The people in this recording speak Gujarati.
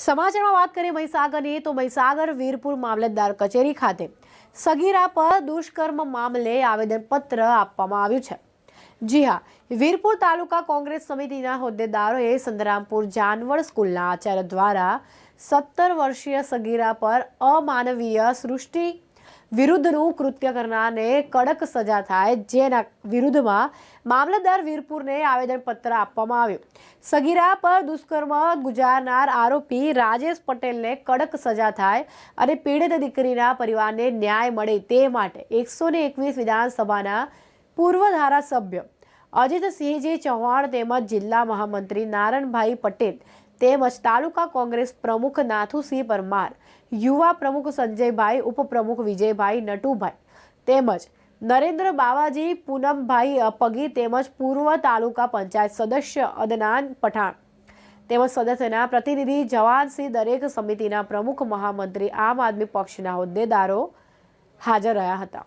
સમાચારમાં વાત કરીએ મહીસાગરની, તો મહીસાગર વીરપુર મામલતદાર કચેરી ખાતે સગીરા પર દુષ્કર્મ મામલે આવેદનપત્ર આપવામાં આવ્યું છે. જી હા, વીરપુર તાલુકા કોંગ્રેસ સમિતિના હોદ્દેદારોએ સંતરામપુર જાનવડ સ્કૂલના આચાર્ય દ્વારા સત્તર વર્ષીય સગીરા પર અમાનવીય સૃષ્ટિ વિરુદ્ધનું કૃત્ય કરનારને કડક સજા થાય, જેના વિરુદ્ધમાં મામલતદાર વીરપુરને આવેદનપત્ર આપવામાં આવ્યું. સગીરા પર દુષ્કર્મ ગુજારનાર આરોપી રાજેશ પટેલને કડક સજા થાય અને પીડિત દીકરીના પરિવારને ન્યાય મળે તે માટે એકસો ને એકવીસ વિધાનસભાના પૂર્વ ધારાસભ્ય અજીતસિંહજી ચૌહાણ તેમજ જિલ્લા મહામંત્રી નારણભાઈ પટેલ તેમજ તાલુકા કોંગ્રેસ પ્રમુખ નાથુસિંહ પરમાર, યુવા પ્રમુખ સંજયભાઈ, ઉપપ્રમુખ વિજયભાઈ નટુભાઈ તેમજ નરેન્દ્ર બાવાજી, પૂનમભાઈ પગી તેમજ પૂર્વ તાલુકા પંચાયત સદસ્ય અદનાન પઠાણ તેમજ સદસ્યના પ્રતિનિધિ જવાનસિંહ દરેક સમિતિના પ્રમુખ મહામંત્રી આમ આદમી પક્ષના હોદ્દેદારો હાજર રહ્યા હતા.